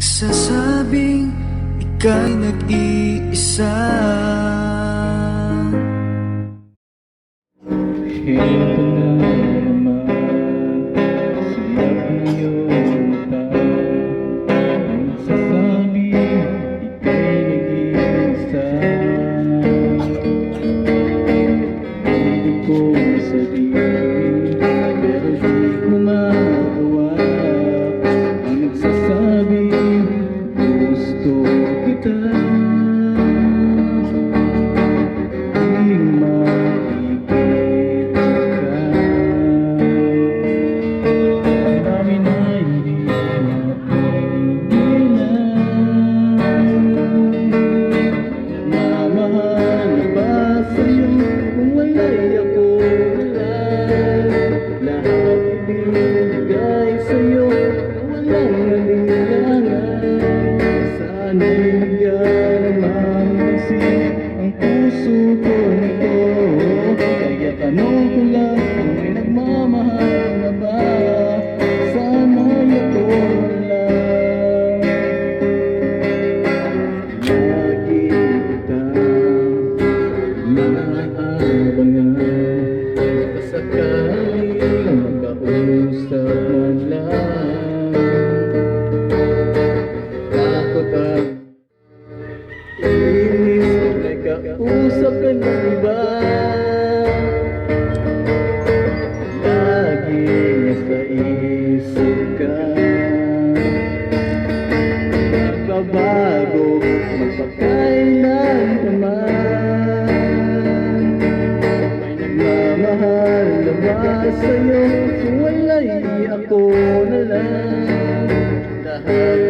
Nagsasabing ika'y nag-iisa. Ito na inaabangan Pasakaling makausap man lang Takot at inis ka ng iba Laging nasa isip ka nagmamahal na ba sa'yo wala'y ako na lang Lahat